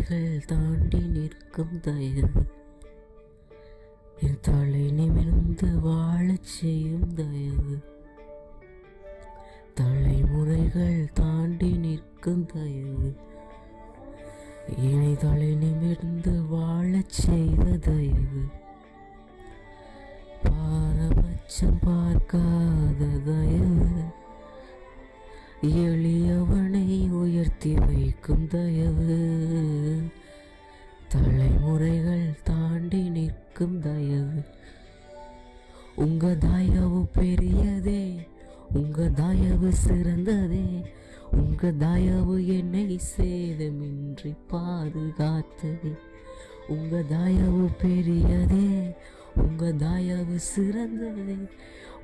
எல்லைகள் தாண்டி நிற்கும் தயவு. என் தலை நிமிர்ந்து வாழச் செய்யும் தயவு. தலைமுறைகள் தாண்டி நிற்கும் தயவு. இனி தலை நிமிர்ந்து வாழச் செய்த தயவு. பாரபட்சம் பார்க்காத தயவு. எளியவனை உங்க தாயவு பெரியதே உங்க தாயவு சிறந்ததே உங்க தாயவு என்னை சேதமின்றி பாதுகாத்ததே. உங்க தாயவு பெரியதே உங்க தாயவு சிறந்ததே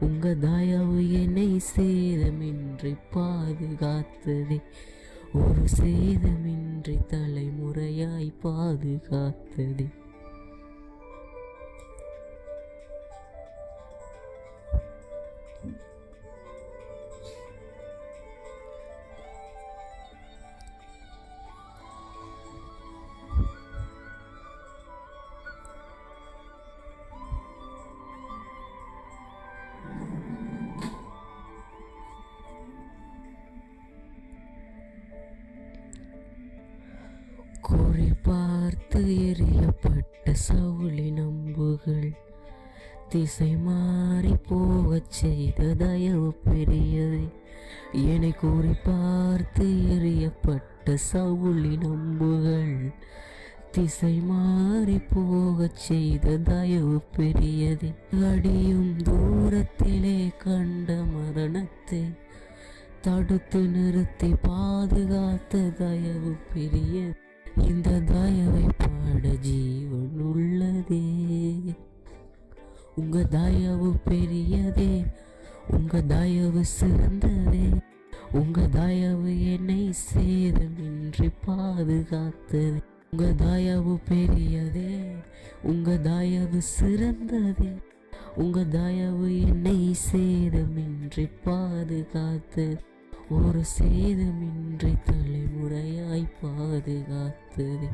உங்க தாயவு என்னை சேதமின்றி பாதுகாத்ததே. ஒரு சேதமின்றி தலைமுறையாய் பாதுகாத்ததே. குறி பார்த்து எரியப்பட்ட சவுளி நம்புகள். திசை மாறி போகச் செய்த தயவு பெரியது. என்னை கூறி பார்த்து எரியப்பட்ட சவுளி நம்புகள். திசை மாறி போகச் செய்த தயவு பெரியது. அடியும் தூரத்திலே கண்ட மரணத்தை தடுத்து நிறுத்தி பாதுகாத்த தயவு பெரியது. இந்த தாயவை பாட ஜீவன் உள்ளதே. உங்க தாயவு பெரியதே உங்க தாயவு சிறந்ததே. உங்க தாயவு என்னை சேதமின்றி பாதுகாத்தது. உங்க தாயவு பெரியதே உங்க தாயவு சிறந்ததே. உங்க தாயவு என்னை சேதமின்றி பாதுகாத்தது. ஒரு சேதமின்றி தலைமுறையாய் பாதுகாத்தது.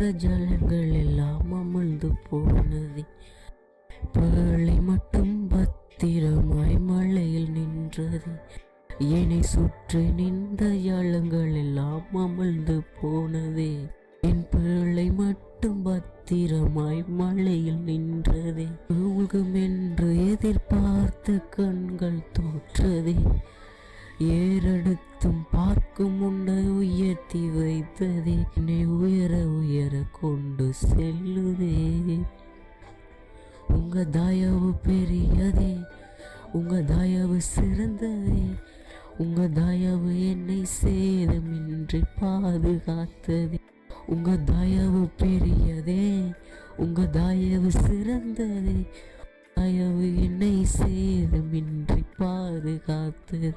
மற்ற ஜலங்கள் எல்லாம் அமிழ்ந்து போனது. பேழை மட்டும் பத்திரமாய் மழையில் நின்றது. என்னை சுற்றி நின்ற ஜலங்கள் எல்லாம் அமிழ்ந்து போனது. என் பிள்ளை மட்டும் பத்திரமாய் மழையில் நின்றது. மூழ்கும் என்று எதிர்பார்த்த கண்கள் தோற்றதே ஏறெடுத்தும் பார்க்கும் முன்ன உயர்த்தி வைத்ததே என்னை உயர உயர கொண்டு செல்லுதே. உங்க தயவு பெரியதே. உங்க தயவு சிறந்ததே. உங்க தயவு என்னை சேதமின்றி பாதுகாத்ததே. உங்க தயவு பெரியதே. உங்க தயவு சிறந்ததே. தயவு என்னை சேதமின்றி பாதுகாத்தது.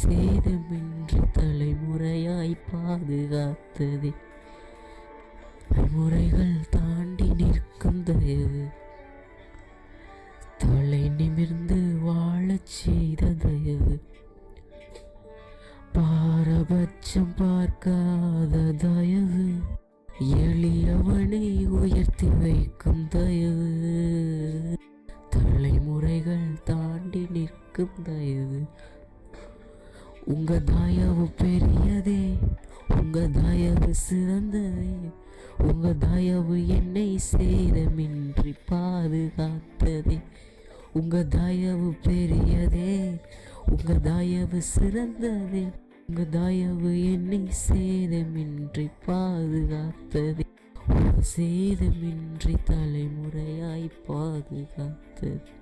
சேதமின்றி தலைமுறையாய் பாதுகாத்ததே. தலைமுறைகள் தாண்டி நிற்கும் தயவு தலை நிமிர்ந்து வாழச் செய்த தயவு பாரபட்சம் பார்க்காத தயவு. எளியவனை உயர்த்தி வைக்கும் தயவு. தலைமுறைகள் தாண்டி நிற்கும் தயவு. உங்க தாயவு பெரியதே உங்க தாயவு சிறந்ததே உங்க தாயவு என்னை சேதமின்றி பாதுகாத்ததே. உங்க தாயவு பெரியதே உங்க தாயவு சிறந்ததே உங்க தாயவு என்னை சேதமின்றி பாதுகாத்ததே. சேதமின்றி தலைமுறையாய் பாதுகாத்தது.